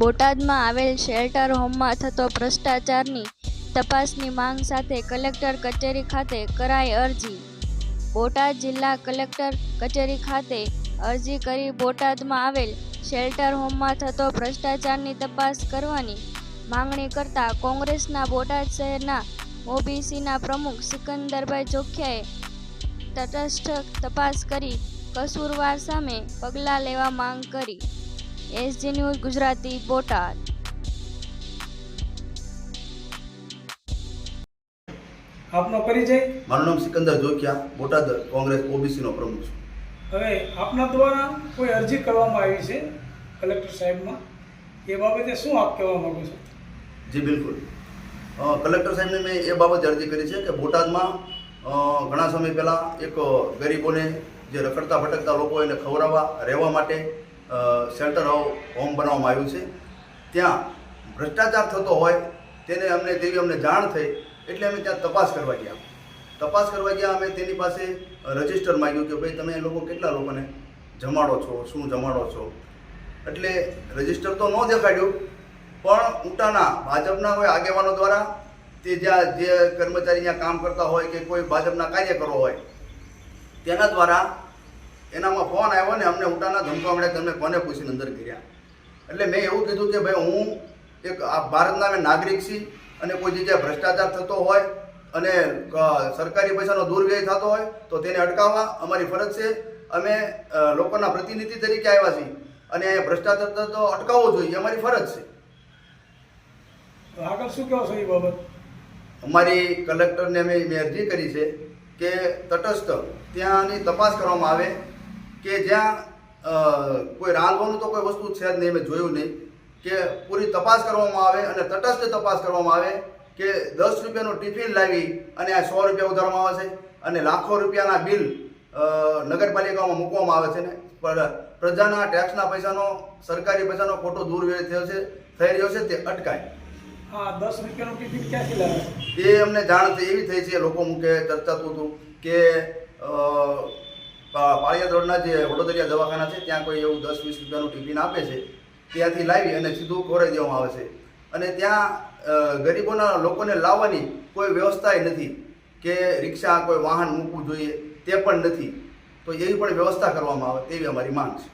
બોટાદમાં આવેલ શેલ્ટર હોમમાં થતો ભ્રષ્ટાચારની તપાસની માંગ સાથે કલેક્ટર કચેરી ખાતે કરાઈ અરજી. બોટાદ જિલ્લા કલેક્ટર કચેરી ખાતે અરજી કરી બોટાદમાં આવેલ શેલ્ટર હોમમાં થતો ભ્રષ્ટાચારની તપાસ કરવાની માંગણી કરતા કોંગ્રેસના બોટાદ શહેરના ઓબીસીના પ્રમુખ સિકંદરભાઈ જોખિયાએ તટસ્થ તપાસ કરી કસૂરવાર સામે પગલાં લેવા માંગ કરી. SG news Gujarati Botad. આપનો પરિચય? મારું નામ સિકંદર જોકિયા બોટાદ કોંગ્રેસ ઓબીસીનો પ્રમુખ છું. હવે આપના દ્વારા કોઈ અરજી કરવામાં આવી છે કલેક્ટર સાહેબમાં? એ બાબતે શું આપ કહેવા માંગો છો? જી બિલકુલ. કલેક્ટર સાહેબને મેં એ બાબતે અરજી કરી છે કે બોટાદમાં ઘણા સમય પહેલાં એક ગરીબોને જે રખડતા ભટકતા લોકો એને ખવડાવવા રહેવા માટે શેલ્ટર હોમ બનાવવામાં આવ્યું છે. ત્યાં ભ્રષ્ટાચાર થતો હોય તેને અમને તેવી અમને જાણ થઈ એટલે અમે ત્યાં તપાસ કરવા ગયા. તપાસ કરવા ગયા, અમે તેની પાસે રજિસ્ટર માંગ્યું કે ભાઈ તમે લોકો કેટલા લોકોને જમાડો છો, શું જમાડો છો? એટલે રજિસ્ટર તો ન દેખાડ્યું, પણ ઉટાના ભાજપના હોય આગેવાનો દ્વારા તે જ્યાં જે કર્મચારી ત્યાં કામ કરતા હોય કે કોઈ ભાજપના કાર્યકરો હોય, તેના દ્વારા એનામાં ફોન આવ્યો ને અમને ઉટાના ધમકાવડે તમે કોને પૂછીને અંદર કર્યા. એટલે મેં એવું કીધું કે ભાઈ હું એક આ ભારતના અમે નાગરિક છી અને કોઈ જગ્યાએ ભ્રષ્ટાચાર થતો હોય અને સરકારી પૈસાનો દુર્વ્યય થતો હોય તો તેને અટકાવવા અમારી ફરજ છે. અમે લોકોના પ્રતિનિધિ તરીકે આવ્યા છીએ અને ભ્રષ્ટાચાર થતો અટકાવવો જોઈએ અમારી ફરજ છે. આગળ શું કહો છો એ બાબત? અમારી કલેક્ટરને અમે મેં અરજી કરી છે કે તટસ્થ ત્યાંની તપાસ કરવામાં આવે કે જ્યાં કોઈ રાંધવાનું તો કોઈ વસ્તુ છે જ નહીં મેં જોયું નહીં કે પૂરી તપાસ કરવામાં આવે અને તટસ્થ તપાસ કરવામાં આવે કે દસ રૂપિયાનું ટિફિન લાવી અને આ સો રૂપિયા ઉધારવામાં આવે છે અને લાખો રૂપિયાના બિલ નગરપાલિકામાં મૂકવામાં આવે છે ને. પણ પ્રજાના ટેક્સના પૈસાનો સરકારી પૈસાનો ખોટો દુર્વ્યય થયો છે થઈ રહ્યો છે તે અટકાય. હા દસ રૂપિયાનું ટિકિટ ક્યાંથી લાવે? એ અમને જાણ એવી થઈ છે લોકો મૂકે ચર્ચાતું હતું કે પાળિયાદ રોડના જે વડોદરિયા દવાખાના છે, ત્યાં કોઈ એવું દસ વીસ રૂપિયાનું ટિફિન આપે છે, ત્યાંથી લાવી અને સીધું ખોરાઈ દેવામાં આવે છે. અને ત્યાં ગરીબોના લોકોને લાવવાની કોઈ વ્યવસ્થા નથી કે રિક્ષા, કોઈ વાહન મૂકવું જોઈએ, તે પણ નથી. તો એવી પણ વ્યવસ્થા કરવામાં આવે તેવી અમારી માંગ છે.